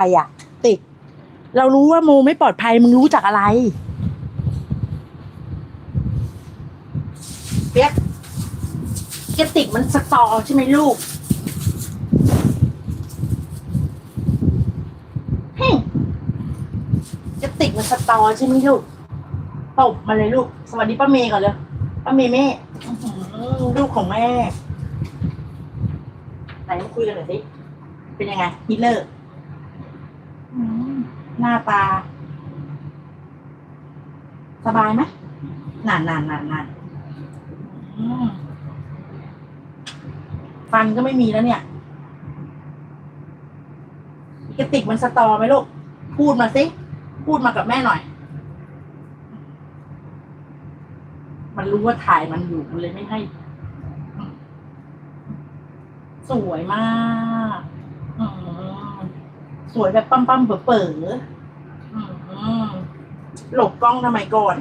รอะติก เรารู้ว่าโมไม่ปลอดภัยมึงรู้จากอะไร เปียกเกติกมันสตอใช่ไหมลูกเฮ้ยเกติกมันสตอใช่ไหมลูกตบมาเลยลูก สวัสดีป้าเมย์ก่อนเลยป้าเมย์แม่ลูกของแม่ไหนมาคุยกันหน่อยสิเป็นยังไงฮิตเลอร์ หน้าตา สบายไหมนานนานนานนานฟันก็ไม่มีแล้วเนี่ยกระติกมันสตอไหมลูก พูดมาสิ พูดมากับแม่หน่อย มันรู้ว่าถ่ายมันอยู่มันเลยไม่ให้ สวยมาก สวยแบบปั๊มปั๊มๆเป๋อเป๋อๆหลบกล้องทำไมก่อน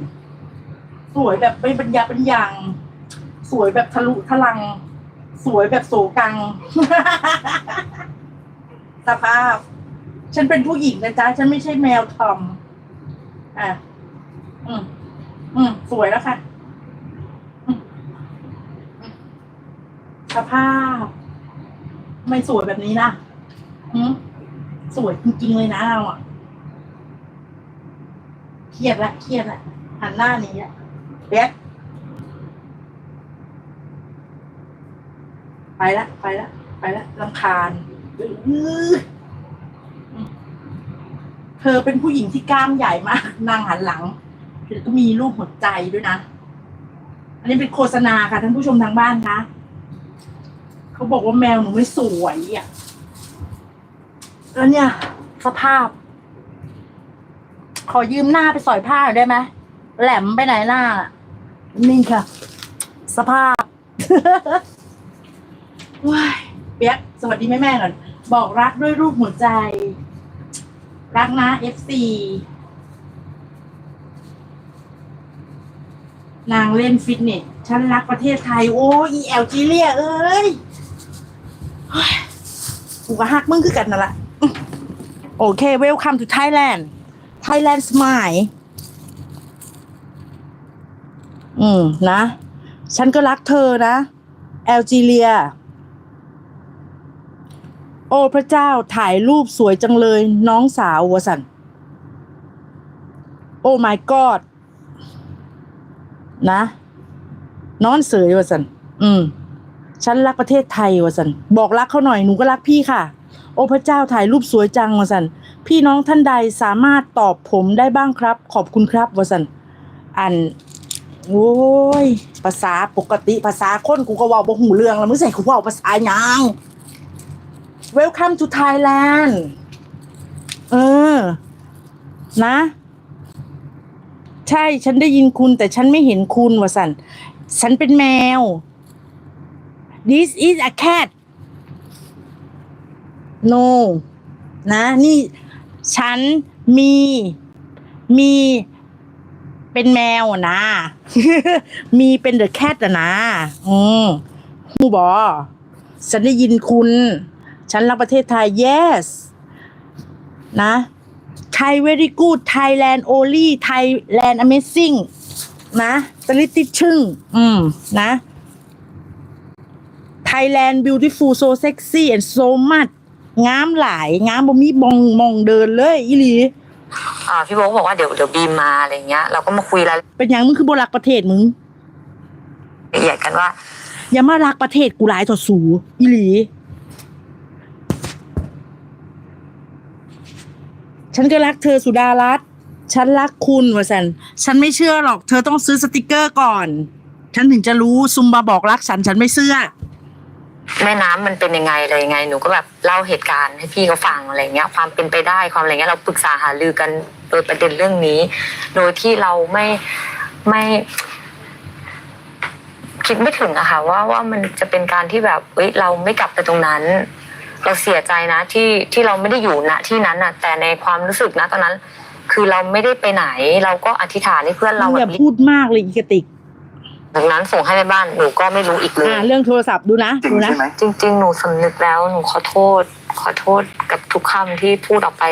สวยแบบไม่บรรยาบรรยัง สวยแบบทะลุทะลัง สวยแบบโสกัง สภาพ ฉันเป็นผู้หญิงนะจ๊ะ ฉันไม่ใช่แมวทอม อะ อืม อืม สวยแล้วค่ะสภาพ ไม่สวยแบบนี้นะหืม สวยจริงๆเลยนะเราอะเครียดละเครียดละหันหน้านี้อะเบ๊กไปละไปละไปละลำคาญเธอเป็นผู้หญิงที่กล้ามใหญ่มากนางหันหลังแล้วก็มีรูปหัวใจด้วยนะ อันนี้เป็นโฆษณาค่ะท่านผู้ชมทางบ้านคะเขาบอกว่าแมวหนูไม่สวยอะ แล้วเนี่ย สภาพ ขอยืมหน้าไปสอยผ้าหน่อยได้ไหมแหลมไปไหนหน้า นี่ค่ะ สภาพว้ายเปียกสวัสดีแม่แม่ก่อนบอกรักด้วยรูปหัวใจ รักนะ FC นางเล่นฟิตเนสฉันรักประเทศไทย โอ้อีแอลจีเรีย เอ้ยกูก็ฮักมึงคือกันนั่นแหละ โอเค welcome to Thailand Thailand smile อืม นะ ฉันก็รักเธอนะ แอลจีเรีย โอ้พระเจ้าถ่ายรูปสวยจังเลยน้องสาววสัน โอ้ my god นะ นอนเสยวสัน อืม ฉันรักประเทศไทยวสัน บอกรักเขาหน่อย หนูก็รักพี่ค่ะ โอ้พระเจ้าถ่ายรูปสวยจังวสันพี่น้องท่านใดสามารถตอบผมได้บ้างครับ ขอบคุณครับวสันอันโอ้ยภาษาปกติภาษาคนกูก็ว่าบ่หูเรื่องแล้วมึงใส่กูว่าภาษาหยัง Welcome to Thailand เออ นะ ใช่ฉันได้ยินคุณแต่ฉันไม่เห็นคุณวสันฉันเป็นแมว This is a cat No นะ นี่ฉันมี มีเป็นแมวนะ มีเป็น the cat อะนะ อืมหูบอฉันได้ยินคุณ ฉันรักประเทศไทย yes นะไทย very good Thailand only Thailand amazing นะตลิติชึ่ง อืม นะ Thailand beautiful so sexy and so much งามหลายงามบ่มีมองมองเดินเลยอีหลีอ่าพี่โบ๊คบอกว่าเดี๋ยวเดี๋ยวบีมมาอะไรเงี้ย เราก็มาคุยรายเป็นหยังมึงคือบ่รักประเทศมึง ละเอียดกันว่า อย่ามารักประเทศกูหลายต่อสูอีหลี ฉันก็รักเธอสุดารัตน์ฉันรักคุณวะสันฉันไม่เชื่อหรอก เธอต้องซื้อสติกเกอร์ก่อน ฉันถึงจะรู้ซุมบาบอกรักฉัน ฉันไม่เชื่อ แม่น้ำมันเป็นยังไงอะไรยังไง หนูก็แบบเล่าเหตุการณ์ให้พี่เขาฟังอะไรเงี้ย ความเป็นไปได้ความอะไรเงี้ยเราปรึกษาหารือกันโดยประเด็นเรื่องนี้ โดยที่เราไม่ไม่ คิดไม่ถึงอะค่ะว่าว่ามันจะเป็นการที่แบบเอ้ยเราไม่กลับไปตรงนั้น เราเสียใจนะที่ที่เราไม่ได้อยู่ณที่นั้นอะแต่ในความรู้สึกนะตอนนั้น คือเราไม่ได้ไปไหน เราก็อธิษฐานให้เพื่อนเราอย่าพูดมากเลยอีกติก ดังนั้นส่งให้แม่บ้านหนูก็ไม่รู้อีกเลย อ่าเรื่องโทรศัพท์ดูนะจริงดูนะ ใช่ไหม จริง ๆ หนูสำนึกแล้ว หนูขอโทษ ขอโทษกับทุกคำที่พูดออกไป